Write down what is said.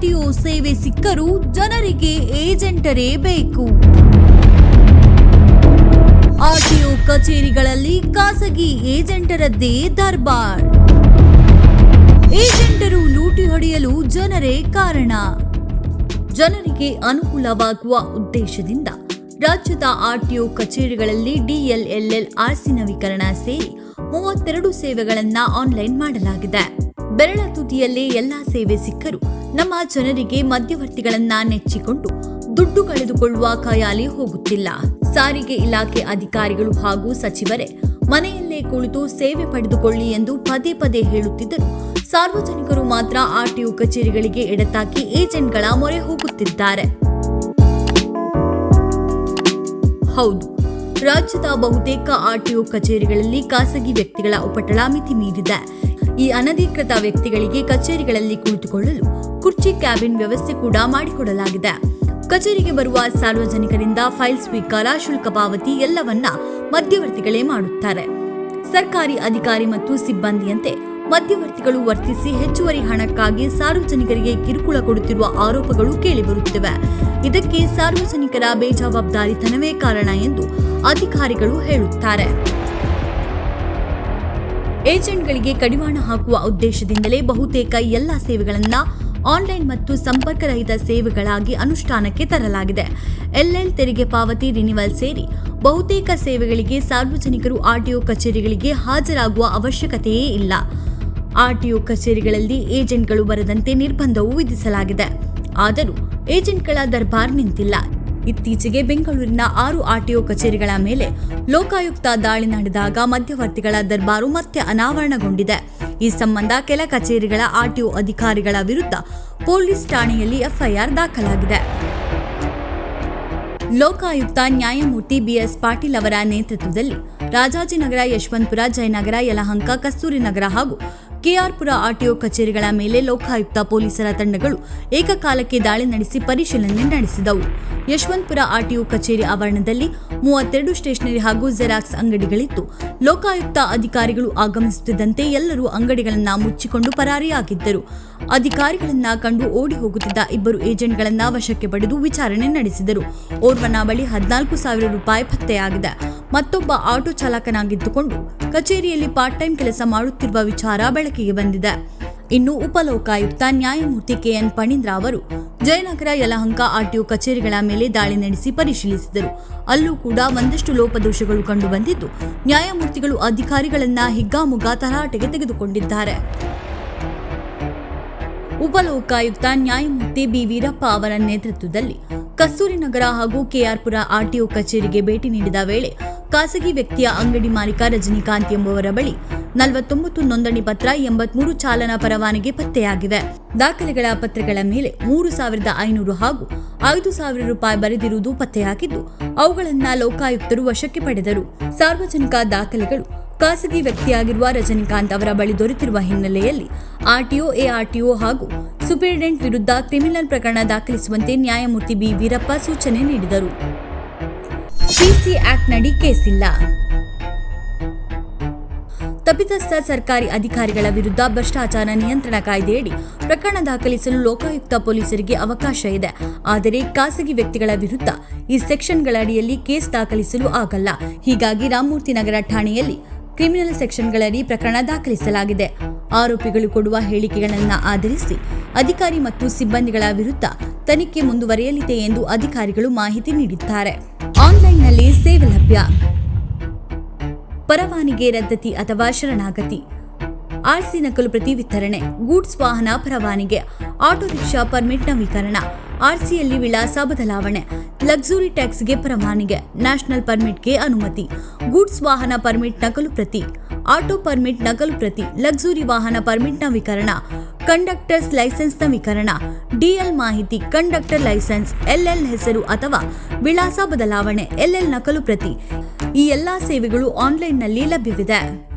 RTO ಸೇವೆ ಸಿಕ್ಕರೂ ಜನರಿಗೆ ಏಜೆಂಟರೇ ಬೇಕು. ಆರ್ಟಿಒ ಕಚೇರಿಗಳಲ್ಲಿ ಖಾಸಗಿ ಏಜೆಂಟರದ್ದೇ ದರ್ಬಾರ್. ಏಜೆಂಟರು ಲೂಟಿ ಹೊಡೆಯಲು ಜನರೇ ಕಾರಣ. ಜನರಿಗೆ ಅನುಕೂಲವಾಗುವ ಉದ್ದೇಶದಿಂದ ರಾಜ್ಯದ ಆರ್ಟಿಒ ಕಚೇರಿಗಳಲ್ಲಿ ಡಿಎಲ್ಎಲ್ಎಲ್ ಆರ್ಸಿ ನವೀಕರಣ ಸೇರಿ ಮೂವತ್ತೆರಡು ಸೇವೆಗಳನ್ನು ಆನ್ಲೈನ್ ಮಾಡಲಾಗಿದೆ. ಬೆರಳ ತುದಿಯಲ್ಲೇ ಎಲ್ಲಾ ಸೇವೆ ಸಿಕ್ಕರೂ. ನಮ್ಮ ಜನರಿಗೆ ಮಧ್ಯವರ್ತಿಗಳನ್ನ ನೆಚ್ಚಿಕೊಂಡು ದುಡ್ಡು ಕಳೆದುಕೊಳ್ಳುವ ಖಯಾಲಿ ಹೋಗುತ್ತಿಲ್ಲ. ಸಾರಿಗೆ ಇಲಾಖೆ ಅಧಿಕಾರಿಗಳು ಹಾಗೂ ಸಚಿವರೇ, ಮನೆಯಲ್ಲೇ ಕುಳಿತು ಸೇವೆ ಪಡೆದುಕೊಳ್ಳಿ ಎಂದು ಪದೇ ಪದೇ ಹೇಳುತ್ತಿದ್ದರು. ಸಾರ್ವಜನಿಕರು ಮಾತ್ರ ಆರ್ಟಿಒ ಕಚೇರಿಗಳಿಗೆ ಎಡತಾಕಿ ಏಜೆಂಟ್ಗಳ ಮೊರೆ ಹೋಗುತ್ತಿದ್ದಾರೆ. ಹೌದು, ರಾಜ್ಯದ ಬಹುತೇಕ ಆರ್ಟಿಒ ಕಚೇರಿಗಳಲ್ಲಿ ಖಾಸಗಿ ವ್ಯಕ್ತಿಗಳ ಉಪಟಳ ಮಿತಿ ಮೀರಿದೆ. ಈ ಅನಧಿಕೃತ ವ್ಯಕ್ತಿಗಳಿಗೆ ಕಚೇರಿಗಳಲ್ಲಿ ಕುಳಿತುಕೊಳ್ಳಲು ಕುರ್ಚಿ ಕ್ಯಾಬಿನ್ ವ್ಯವಸ್ಥೆ ಕೂಡ ಮಾಡಿಕೊಡಲಾಗಿದೆ. ಕಚೇರಿಗೆ ಬರುವ ಸಾರ್ವಜನಿಕರಿಂದ ಫೈಲ್ ಸ್ವೀಕಾರ ಶುಲ್ಕ ಪಾವತಿ ಎಲ್ಲವನ್ನ ಮಧ್ಯವರ್ತಿಗಳೇ ಮಾಡುತ್ತಾರೆ. ಸರ್ಕಾರಿ ಅಧಿಕಾರಿ ಮತ್ತು ಸಿಬ್ಬಂದಿಯಂತೆ ಮಧ್ಯವರ್ತಿಗಳು ವರ್ತಿಸಿ ಹೆಚ್ಚುವರಿ ಹಣಕ್ಕಾಗಿ ಸಾರ್ವಜನಿಕರಿಗೆ ಕಿರುಕುಳ ಕೊಡುತ್ತಿರುವ ಆರೋಪಗಳು ಕೇಳಿಬರುತ್ತಿವೆ. ಇದಕ್ಕೆ ಸಾರ್ವಜನಿಕರ ಬೇಜವಾಬ್ದಾರಿತನವೇ ಕಾರಣ ಎಂದು ಅಧಿಕಾರಿಗಳು ಹೇಳುತ್ತಾರೆ. ಏಜೆಂಟ್ಗಳಿಗೆ ಕಡಿವಾಣ ಹಾಕುವ ಉದ್ದೇಶದಿಂದಲೇ ಬಹುತೇಕ ಎಲ್ಲ ಸೇವೆಗಳನ್ನು ಆನ್ಲೈನ್ ಮತ್ತು ಸಂಪರ್ಕರಹಿತ ಸೇವೆಗಳಾಗಿ ಅನುಷ್ಠಾನಕ್ಕೆ ತರಲಾಗಿದೆ. ಎಲ್ಎಲ್ ತೆರಿಗೆ ಪಾವತಿ ರಿನಿವಲ್ ಸೇರಿ ಬಹುತೇಕ ಸೇವೆಗಳಿಗೆ ಸಾರ್ವಜನಿಕರು ಆರ್ಟಿಒ ಕಚೇರಿಗಳಿಗೆ ಹಾಜರಾಗುವ ಅವಶ್ಯಕತೆಯೇ ಇಲ್ಲ. ಆರ್ಟಿಒ ಕಚೇರಿಗಳಲ್ಲಿ ಏಜೆಂಟ್ಗಳು ಬರದಂತೆ ನಿರ್ಬಂಧವೂ ವಿಧಿಸಲಾಗಿದೆ. ಆದರೂ ಏಜೆಂಟ್ಗಳ ದರ್ಬಾರ್ ನಿಂತಿಲ್ಲ. ಇತ್ತೀಚೆಗೆ ಬೆಂಗಳೂರಿನ ಆರು ಆರ್ಟಿಒ ಕಚೇರಿಗಳ ಮೇಲೆ ಲೋಕಾಯುಕ್ತ ದಾಳಿ ನಡೆದಾಗ ಮಧ್ಯವರ್ತಿಗಳ ದರ್ಬಾರು ಮತ್ತೆ ಅನಾವರಣಗೊಂಡಿದೆ. ಈ ಸಂಬಂಧ ಕೆಲ ಕಚೇರಿಗಳ ಆರ್ಟಿಒ ಅಧಿಕಾರಿಗಳ ವಿರುದ್ಧ ಪೊಲೀಸ್ ಠಾಣೆಯಲ್ಲಿ ಎಫ್ಐಆರ್ ದಾಖಲಾಗಿದೆ. ಲೋಕಾಯುಕ್ತ ನ್ಯಾಯಮೂರ್ತಿ ಬಿಎಸ್ ಪಾಟೀಲ್ ಅವರ ನೇತೃತ್ವದಲ್ಲಿ ರಾಜಾಜಿನಗರ, ಯಶವಂತಪುರ, ಜಯನಗರ, ಯಲಹಂಕ, ಕಸ್ತೂರಿನಗರ ಹಾಗೂ ಕೆಆರ್ಪುರ ಆರ್ಟಿಒ ಕಚೇರಿಗಳ ಮೇಲೆ ಲೋಕಾಯುಕ್ತ ಪೊಲೀಸರ ತಂಡಗಳು ಏಕಕಾಲಕ್ಕೆ ದಾಳಿ ನಡೆಸಿ ಪರಿಶೀಲನೆ ನಡೆಸಿದವು. ಯಶವಂತಪುರ ಆರ್ಟಿಒ ಕಚೇರಿ ಆವರಣದಲ್ಲಿ ಮೂವತ್ತೆರಡು ಸ್ಟೇಷನರಿ ಹಾಗೂ ಜೆರಾಕ್ಸ್ ಅಂಗಡಿಗಳಿತ್ತು. ಲೋಕಾಯುಕ್ತ ಅಧಿಕಾರಿಗಳು ಆಗಮಿಸುತ್ತಿದ್ದಂತೆ ಎಲ್ಲರೂ ಅಂಗಡಿಗಳನ್ನು ಮುಚ್ಚಿಕೊಂಡು ಪರಾರಿಯಾಗಿದ್ದರು. ಅಧಿಕಾರಿಗಳನ್ನ ಕಂಡು ಓಡಿ ಹೋಗುತ್ತಿದ್ದ ಇಬ್ಬರು ಏಜೆಂಟ್ಗಳನ್ನ ವಶಕ್ಕೆ ಪಡೆದು ವಿಚಾರಣೆ ನಡೆಸಿದರು. ಓರ್ವನ ಬಳಿ ಹದಿನಾಲ್ಕು ಸಾವಿರ ರೂಪಾಯಿ ಪತ್ತೆಯಾಗಿದೆ. ಮತ್ತೊಬ್ಬ ಆಟೋ ಚಾಲಕನಾಗಿದ್ದುಕೊಂಡು ಕಚೇರಿಯಲ್ಲಿ ಪಾರ್ಟ್ ಟೈಮ್ ಕೆಲಸ ಮಾಡುತ್ತಿರುವ ವಿಚಾರ ಬೆಳಕಿಗೆ ಬಂದಿದೆ. ಇನ್ನು ಉಪಲೋಕಾಯುಕ್ತ ನ್ಯಾಯಮೂರ್ತಿ ಕೆಎನ್ ಪಣೀಂದ್ರ ಅವರು ಜಯನಗರ, ಯಲಹಂಕ ಆರ್ಟಿಒ ಕಚೇರಿಗಳ ಮೇಲೆ ದಾಳಿ ನಡೆಸಿ ಪರಿಶೀಲಿಸಿದರು. ಅಲ್ಲೂ ಕೂಡ ಒಂದಷ್ಟು ಲೋಪದೋಷಗಳು ಕಂಡುಬಂದಿದ್ದು ನ್ಯಾಯಮೂರ್ತಿಗಳು ಅಧಿಕಾರಿಗಳನ್ನ ಹಿಗ್ಗಾಮುಗ್ಗಾ ತರಾಟೆಗೆ ತೆಗೆದುಕೊಂಡಿದ್ದಾರೆ. ಉಪಲೋಕಾಯುಕ್ತ ನ್ಯಾಯಮೂರ್ತಿ ಬಿ. ವೀರಪ್ಪ ಅವರ ನೇತೃತ್ವದಲ್ಲಿ ಕಸ್ತೂರಿನಗರ ಹಾಗೂ ಕೆಆರ್ಪುರ ಆರ್ಟಿಒ ಕಚೇರಿಗೆ ಭೇಟಿ ನೀಡಿದ ವೇಳೆ ಖಾಸಗಿ ವ್ಯಕ್ತಿಯ ಅಂಗಡಿ ಮಾಲೀಕ ರಜನಿಕಾಂತ್ ಎಂಬುವರ ಬಳಿ ನಲವತ್ತೊಂಬತ್ತು ನೋಂದಣಿ ಪತ್ರ ಎಂಬತ್ಮೂರು ಚಾಲನಾ ಪರವಾನಗಿ ಪತ್ತೆಯಾಗಿವೆ. ದಾಖಲೆಗಳ ಪತ್ರಗಳ ಮೇಲೆ ಮೂರು ಸಾವಿರದ ಐನೂರು ಹಾಗೂ ಐದು ಸಾವಿರ ರೂಪಾಯಿ ಬರೆದಿರುವುದು ಪತ್ತೆಯಾಗಿದ್ದು, ಅವುಗಳನ್ನ ಲೋಕಾಯುಕ್ತರು ವಶಕ್ಕೆ ಪಡೆದರು. ಸಾರ್ವಜನಿಕ ದಾಖಲೆಗಳು ಖಾಸಗಿ ವ್ಯಕ್ತಿಯಾಗಿರುವ ರಜನಿಕಾಂತ್ ಅವರ ಬಳಿ ದೊರೆತಿರುವ ಹಿನ್ನೆಲೆಯಲ್ಲಿ ಆರ್ಟಿಒ, ಎಆರ್ಟಿಒ ಹಾಗೂ ಸೂಪರಿಂಟೆಂಡೆಂಟ್ ವಿರುದ್ಧ ಕ್ರಿಮಿನಲ್ ಪ್ರಕರಣ ದಾಖಲಿಸುವಂತೆ ನ್ಯಾಯಮೂರ್ತಿ ಬಿ. ವೀರಪ್ಪ ಸೂಚನೆ ನೀಡಿದರು. ಪಿಸಿ ಆಕ್ಟ್ನಡಿ ಕೇಸಿಲ್ಲ. ತಪ್ಪಿತಸ್ಥ ಸರ್ಕಾರಿ ಅಧಿಕಾರಿಗಳ ವಿರುದ್ಧ ಭ್ರಷ್ಟಾಚಾರ ನಿಯಂತ್ರಣ ಕಾಯ್ದೆಯಡಿ ಪ್ರಕರಣ ದಾಖಲಿಸಲು ಲೋಕಾಯುಕ್ತ ಪೊಲೀಸರಿಗೆ ಅವಕಾಶ ಇದೆ. ಆದರೆ ಖಾಸಗಿ ವ್ಯಕ್ತಿಗಳ ವಿರುದ್ಧ ಈ ಸೆಕ್ಷನ್ಗಳ ಅಡಿಯಲ್ಲಿ ಕೇಸ್ ದಾಖಲಿಸಲು ಆಗಲ್ಲ. ಹೀಗಾಗಿ ರಾಮಮೂರ್ತಿ ನಗರ ಠಾಣೆಯಲ್ಲಿ ಕ್ರಿಮಿನಲ್ ಸೆಕ್ಷನ್ಗಳಡಿ ಪ್ರಕರಣ ದಾಖಲಿಸಲಾಗಿದೆ. ಆರೋಪಿಗಳು ಕೊಡುವ ಹೇಳಿಕೆಗಳನ್ನು ಆಧರಿಸಿ ಅಧಿಕಾರಿ ಮತ್ತು ಸಿಬ್ಬಂದಿಗಳ ವಿರುದ್ಧ ತನಿಖೆ ಮುಂದುವರೆಯಲಿದೆ ಎಂದು ಅಧಿಕಾರಿಗಳು ಮಾಹಿತಿ ನೀಡಿದ್ದಾರೆ. ಆನ್ಲೈನ್ನಲ್ಲಿ ಸೇವೆ ಲಭ್ಯ. ಪರವಾನಿಗೆ ರದ್ದತಿ ಅಥವಾ ಶರಣಾಗತಿ. ಆರ್ಸಿ ನಕಲು ಪ್ರತಿ ವಿತರಣೆ, ಗೂಡ್ಸ್ ವಾಹನ ಪರವಾನಿಗೆ, ಆಟೋ ರಿಕ್ಷಾ ಪರ್ಮಿಟ್ ನವೀಕರಣ ಆರ್ಸಿಯಲ್ಲಿ ವಿಳಾಸ ಬದಲಾವಣೆ, ಲಕ್ಸುರಿ ಟ್ಯಾಕ್ಸ್ಗೆ ಪರವಾನಿಗೆ, ನ್ಯಾಷನಲ್ ಪರ್ಮಿಟ್ಗೆ ಅನುಮತಿ, ಗೂಡ್ಸ್ ವಾಹನ ಪರ್ಮಿಟ್ ನಕಲು ಪ್ರತಿ, ಆಟೋ ಪರ್ಮಿಟ್ ನಕಲು ಪ್ರತಿ, ಲಕ್ಸುರಿ ವಾಹನ ಪರ್ಮಿಟ್ ನವೀಕರಣ ಕಂಡಕ್ಟರ್ಸ್ ಲೈಸೆನ್ಸ್ ನವೀಕರಣ ಡಿಎಲ್ ಮಾಹಿತಿ, ಕಂಡಕ್ಟರ್ ಲೈಸೆನ್ಸ್ ಎಲ್ಎಲ್ ಹೆಸರು ಅಥವಾ ವಿಳಾಸ ಬದಲಾವಣೆ ಎಲ್ಎಲ್ ನಕಲು ಪ್ರತಿ. ಈ ಎಲ್ಲಾ ಸೇವೆಗಳು ಆನ್ಲೈನ್ನಲ್ಲಿ ಲಭ್ಯವಿದೆ.